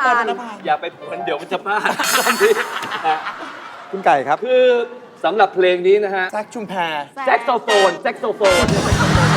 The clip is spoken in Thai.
พาปอนลธนพาลอย่าไปผวนเดี๋ยวมันจะพลาดตอนนี้นะคุณไก่ครับคือสำหรับเพลงนี้นะฮะแซกชุมแพรแซ็กโซโฟนแซ็กโซโฟนเต่าไทยฟัง